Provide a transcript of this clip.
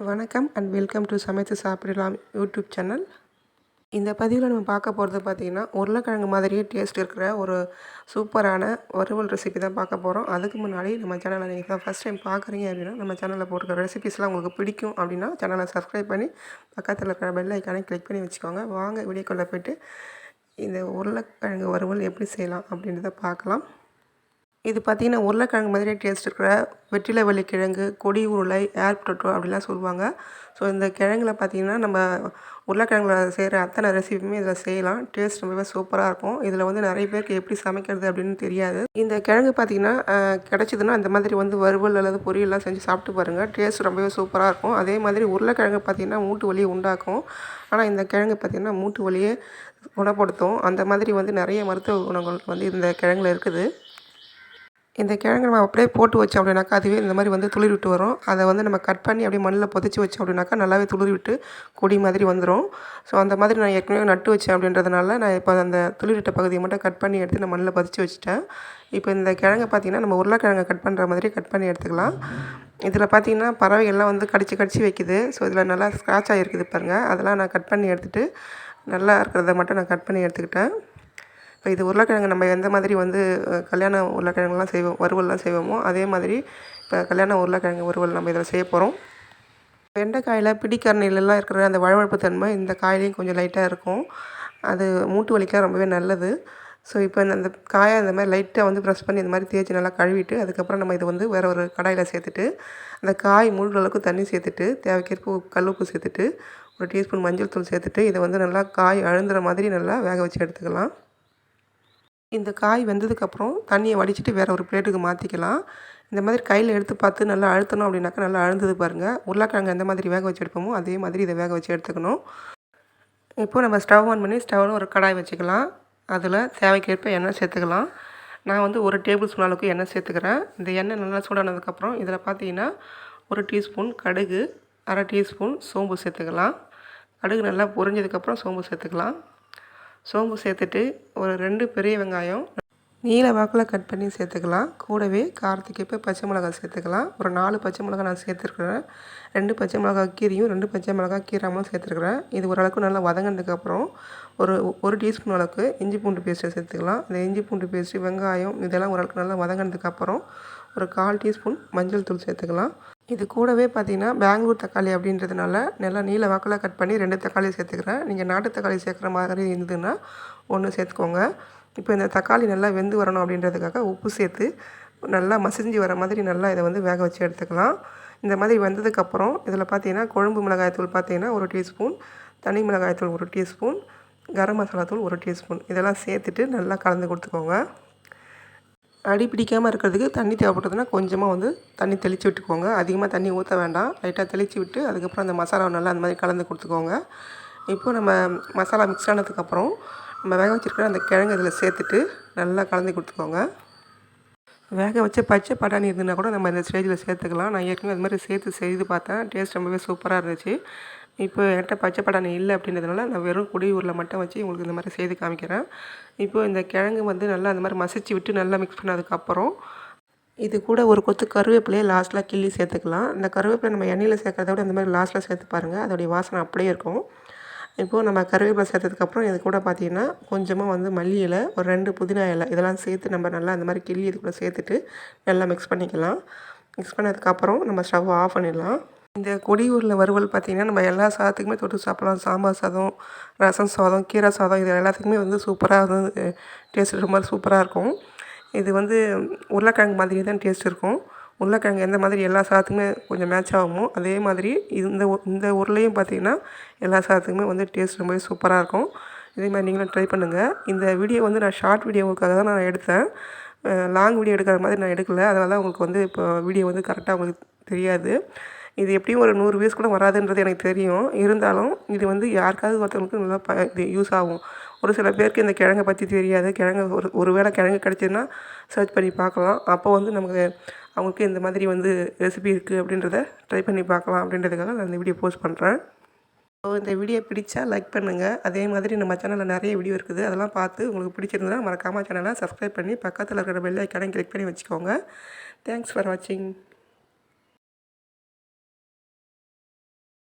வணக்கம் and welcome to சமைத்து சாப்பிடலாம் யூடியூப் சேனல் இந்த பதிவில் நம்ம பார்க்க போகிறது பார்த்திங்கன்னா உருளைக்கிழங்கு மாதிரியே டேஸ்ட் இருக்கிற ஒரு சூப்பரான வறுவல் ரெசிபி தான் பார்க்க போகிறோம் அதுக்கு முன்னாடி நம்ம சேனலை நீங்கள் தான் ஃபஸ்ட் டைம் பார்க்குறீங்க அப்படின்னா நம்ம சேனலில் போட்டுக்கிற ரெசிபிஸ்லாம் உங்களுக்கு பிடிக்கும் அப்படின்னா சேனலை சப்ஸ்கிரைப் பண்ணி பக்கத்தில் இருக்கிற பெல் ஐக்கானே கிளிக் பண்ணி வச்சுக்கோங்க. வாங்க வீடியோக்குள்ளே போய்ட்டு இந்த உருளைக்கிழங்கு வறுவல் எப்படி செய்யலாம் அப்படின்றத பார்க்கலாம். இது பார்த்திங்கன்னா உருளைக்கிழங்கு மாதிரியே டேஸ்ட் இருக்கிற வெற்றிலை வள்ளிக்கிழங்கு கொடி உருளை ஏர் பொட்டோ அப்படிலாம் சொல்லுவாங்க. ஸோ இந்த கிழங்குல பார்த்திங்கன்னா நம்ம உருளைக்கிழங்குல செய்கிற அத்தனை ரெசிபியுமே இதில் செய்யலாம். டேஸ்ட் ரொம்பவே சூப்பராக இருக்கும். இதில் வந்து நிறைய பேருக்கு எப்படி சமைக்கிறது அப்படின்னு தெரியாது. இந்த கிழங்கு பார்த்திங்கன்னா கிடச்சிதுன்னா அந்த மாதிரி வந்து வறுவல் அல்லது பொரியல்லாம் செஞ்சு சாப்பிட்டு பாருங்கள் டேஸ்ட் ரொம்பவே சூப்பராக இருக்கும். அதே மாதிரி உருளைக்கிழங்கு பார்த்திங்கன்னா மூட்டு வலியை உண்டாக்கும். ஆனால் இந்த கிழங்கு பார்த்திங்கன்னா மூட்டு வலியை குணப்படுத்தும். அந்த மாதிரி வந்து நிறைய மருத்துவ குணங்கள் வந்து இந்த கிழங்குல இருக்குது. இந்த கிழங்கு நம்ம அப்படியே போட்டு வச்சோம் அப்படின்னாக்கா அதுவே இந்த மாதிரி வந்து துளிர் விட்டு வரும். அதை வந்து நம்ம கட் பண்ணி அப்படியே மண்ணில் புதைச்சி வச்சோம் அப்படின்னாக்கா நல்லாவே துளிர் விட்டு கொடி மாதிரி வந்துடும் ஸோ அந்த மாதிரி நான் ஏற்கனவே நட்டு வச்சேன் அப்படின்றதுனால நான் இப்போ அந்த துளிர்விட்ட பகுதியை மட்டும் கட் பண்ணி எடுத்து நான் மண்ணில் பதிச்சு வச்சுட்டேன். இப்போ இந்த கிழங்கை பார்த்திங்கன்னா நம்ம உருளைக்கிழங்கை கட் பண்ணுற மாதிரி கட் பண்ணி எடுத்துக்கலாம். இதில் பார்த்திங்கன்னா பறவைகள்லாம் வந்து கடிச்சு கடிச்சு வைக்குது. ஸோ இதில் நல்லா ஸ்க்ராட்ச் ஆகிருக்குது பாருங்கள் அதெல்லாம் நான் கட் பண்ணி எடுத்துகிட்டு நல்லா இருக்கிறத மட்டும் நான் கட் பண்ணி எடுத்துக்கிட்டேன். இப்போ இது உருளைக்கிழங்கு நம்ம எந்த மாதிரி வந்து கல்யாண உருளைக்கிழங்குலாம் செய்வோம் வறுவல்லாம் செய்வோமோ அதே மாதிரி இப்போ கல்யாண உருளைக்கிழங்கு வறுவல் நம்ம இதில் செய்ய போகிறோம் வெண்டைக்காயில் பிடிக்கரணிலெலாம் இருக்கிற அந்த வழவழப்பு தன்மை இந்த காயிலையும் கொஞ்சம் லைட்டாக இருக்கும். அது மூட்டு வலிக்கலாம் ரொம்பவே நல்லது. ஸோ இப்போ அந்த காயை அந்த மாதிரி லைட்டாக வந்து ப்ரெஸ் பண்ணி இந்த மாதிரி தேய்ச்சி நல்லா கழுவிட்டு அதுக்கப்புறம் நம்ம இது வந்து வேறு ஒரு கடாயில் சேர்த்துட்டு அந்த காய் முழுகிற அளவுக்கு தண்ணி சேர்த்துட்டு தேவைக்கேற்ப கல் உப்பு சேர்த்துட்டு ஒரு டீஸ்பூன் மஞ்சள் தூள் சேர்த்துட்டு இதை வந்து நல்லா காய் அழுந்துற மாதிரி நல்லா வேக வச்சு எடுத்துக்கலாம். இந்த காய் வெந்ததுக்கப்புறம் தண்ணியை வடிச்சிட்டு வேறு ஒரு பிளேட்டுக்கு மாற்றிக்கலாம் இந்த மாதிரி கையில் எடுத்து பார்த்து நல்லா அழுத்தணும் அப்படின்னாக்கா நல்லா அழுந்தது பாருங்கள் உருளைக்கிழங்கு எந்த மாதிரி வேக வச்சு எடுப்போமோ அதே மாதிரி இதை வேக வச்சு எடுத்துக்கணும். இப்போது நம்ம ஸ்டவ் ஆன் பண்ணி ஸ்டவ்வில் ஒரு கடாய் வச்சுக்கலாம். அதில் தேவைக்கேற்ப எண்ணெய் சேர்த்துக்கலாம். நான் வந்து ஒரு டேபிள் ஸ்பூன் அளவுக்கு எண்ணெய் சேர்த்துக்கிறேன். இந்த எண்ணெய் நல்லா சூடானதுக்கப்புறம் இதில் பார்த்தீங்கன்னா ஒரு டீஸ்பூன் கடுகு அரை டீஸ்பூன் சோம்பு சேர்த்துக்கலாம். கடுகு நல்லா பொரிஞ்சதுக்கப்புறம் சோம்பு சேர்த்துக்கலாம். சோம்பு சேர்த்துட்டு ஒரு ரெண்டு பெரிய வெங்காயம் நீல வாக்கில் கட் பண்ணி சேர்த்துக்கலாம். கூடவே காரத்துக்கு இப்போ பச்சை மிளகாய் சேர்த்துக்கலாம். ஒரு நாலு பச்சை மிளகாய் நான் சேர்த்துருக்குறேன். ரெண்டு பச்சை மிளகாய் கீரையும் ரெண்டு பச்சை மிளகாய் கீராமலும் சேர்த்துருக்குறேன். இது ஓரளவுக்கு நல்லா வதங்கினதுக்கப்புறம் ஒரு ஒரு டீஸ்பூன் அளவுக்கு இஞ்சி பூண்டு பேஸ்ட்டை சேர்த்துக்கலாம். இந்த இஞ்சி பூண்டு பேஸ்ட்டு வெங்காயம் இதெல்லாம் ஓரளவுக்கு நல்லா வதங்கினதுக்கப்புறம் ஒரு கால் டீஸ்பூன் மஞ்சள் தூள் சேர்த்துக்கலாம். இது கூடவே பார்த்தீங்கன்னா பெங்களூர் தக்காளி அப்படின்றதுனால நல்லா நீல வாக்கில் கட் பண்ணி ரெண்டு தக்காளி சேர்த்துக்கிறேன். நீங்கள் நாட்டு தக்காளி சேர்க்குற மாதிரி இருந்ததுன்னா ஒன்று சேர்த்துக்கோங்க. இப்போ இந்த தக்காளி நல்லா வெந்து வரணும் அப்படின்றதுக்காக உப்பு சேர்த்து நல்லா மசிஞ்சு வர மாதிரி நல்லா இதை வந்து வேக வச்சு எடுத்துக்கலாம். இந்த மாதிரி வந்ததுக்கப்புறம் இதில் பார்த்தீங்கன்னா குழம்பு மிளகாய்த்தூள் பார்த்தீங்கன்னா ஒரு டீஸ்பூன் தனி மிளகாய்த்தூள் ஒரு டீஸ்பூன் கரம் மசாலா தூள் ஒரு டீஸ்பூன். இதெல்லாம் சேர்த்துட்டு நல்லா கலந்து கொடுத்துக்கோங்க. அடி பிடிக்காமல் இருக்கிறதுக்கு தண்ணி தேவைப்பட்டதுன்னா கொஞ்சமாக வந்து தண்ணி தெளித்து விட்டுக்கோங்க. அதிகமாக தண்ணி ஊற்ற வேண்டாம். லைட்டாக தெளித்து விட்டு அதுக்கப்புறம் அந்த மசாலாவை நல்லா அந்த மாதிரி கலந்து கொடுத்துக்கோங்க. இப்போ நம்ம மசாலா மிக்ஸ் ஆனதுக்கப்புறம் நம்ம வேக வச்சுருக்கிற அந்த கிழங்கு இதில் சேர்த்துட்டு நல்லா கலந்து கொடுத்துக்கோங்க. வேக வச்ச பச்சை பட்டாணி இருந்ததுன்னா கூட நம்ம இந்த ஸ்டேஜில் சேர்த்துக்கலாம். நான் ஏற்கனவே அது மாதிரி சேர்த்து செய்து பார்த்தேன். டேஸ்ட் ரொம்பவே சூப்பராக இருந்துச்சு. இப்போ என்கிட்ட பச்சை பட்டாணி இல்லை அப்படின்றதுனால நான் வெறும் குடியூரில் ஊரில் மட்டும் வச்சு உங்களுக்கு இந்த மாதிரி செய்து காமிக்கிறேன். இப்போ இந்த கிழங்கு வந்து நல்லா அந்த மாதிரி மசிச்சு விட்டு நல்லா மிக்ஸ் பண்ணதுக்கப்புறம் இது கூட ஒரு கொத்து கருவேப்பிலையே லாஸ்ட்டில் கிள்ளி சேர்த்துக்கலாம். இந்த கருவேப்பிலை நம்ம எண்ணெயில் சேர்க்குறத விட இந்த மாதிரி லாஸ்ட்டில் சேர்த்து பாருங்கள் அதோடைய வாசனை அப்படியே இருக்கும். இப்போது நம்ம கருவேப்பிலை சேர்த்ததுக்கப்புறம் இது கூட பார்த்திங்கன்னா கொஞ்சமாக வந்து மல்லி இலை ஒரு ரெண்டு புதினா இலை இதெல்லாம் சேர்த்து நம்ம நல்லா இந்த மாதிரி கிள்ளி இது கூட சேர்த்துட்டு நல்லா மிக்ஸ் பண்ணிக்கலாம். மிக்ஸ் பண்ணதுக்கப்புறம் நம்ம ஸ்டவ் ஆஃப் பண்ணிடலாம். இந்த கொடியூரில் வறுவல் பார்த்திங்கன்னா நம்ம எல்லா சாதத்துக்குமே தொட்டு சாப்பிட்லாம். சாம்பார் சாதம் ரசம் சாதம் கீரை சாதம் இது எல்லாத்துக்குமே வந்து சூப்பராக வந்து டேஸ்ட் ரொம்ப சூப்பராக இருக்கும். இது வந்து உருளைக்கிழங்கு மாதிரி தான் டேஸ்ட் இருக்கும். உருளைக்கிழங்கு எந்த மாதிரி எல்லா சாதத்துக்குமே கொஞ்சம் மேட்ச் ஆகுமோ அதே மாதிரி இந்த இந்த உருளையும் பார்த்திங்கன்னா எல்லா சாதத்துக்குமே வந்து டேஸ்ட் ரொம்பவே சூப்பராக இருக்கும். இதே மாதிரி நீங்களும் ட்ரை பண்ணுங்கள் இந்த வீடியோ வந்து நான் ஷார்ட் வீடியோவுக்காக தான் நான் எடுத்தேன். லாங் வீடியோ எடுக்கிற மாதிரி நான் எடுக்கலை. அதனால தான் உங்களுக்கு வந்து இப்போ வீடியோ வந்து கரெக்டாக உங்களுக்கு தெரியாது. இது எப்படியும் ஒரு நூறு வியூஸ் கூட வராதுன்றது எனக்கு தெரியும். இருந்தாலும் இது வந்து யாருக்காவது ஒருத்தவங்களுக்கு நல்லா ப இது யூஸ் ஆகும். ஒரு சில பேருக்கு இந்த கிழங்கை பற்றி தெரியாது. கிழங்கு ஒரு ஒரு வேளை கிழங்கு கிடச்சிதுன்னா சர்ச் பண்ணி பார்க்கலாம். அப்போ வந்து நமக்கு அவங்களுக்கு இந்த மாதிரி வந்து ரெசிபி இருக்குது அப்படின்றத ட்ரை பண்ணி பார்க்கலாம் அப்படின்றதுக்காக நான் இந்த வீடியோ போஸ்ட் பண்ணுறேன் ஸோ இந்த வீடியோ பிடிச்சா லைக் பண்ணுங்கள் அதே மாதிரி நம்ம சேனலில் நிறைய வீடியோ இருக்குது. அதெல்லாம் பார்த்து உங்களுக்கு பிடிச்சிருந்தா மறக்காமல் சேனலை சப்ஸ்கிரைப் பண்ணி பக்கத்தில் இருக்கிற பெல் ஐக்கானையும் கிளிக் பண்ணி வச்சுக்கோங்க. தேங்க்ஸ் ஃபார் வாட்சிங்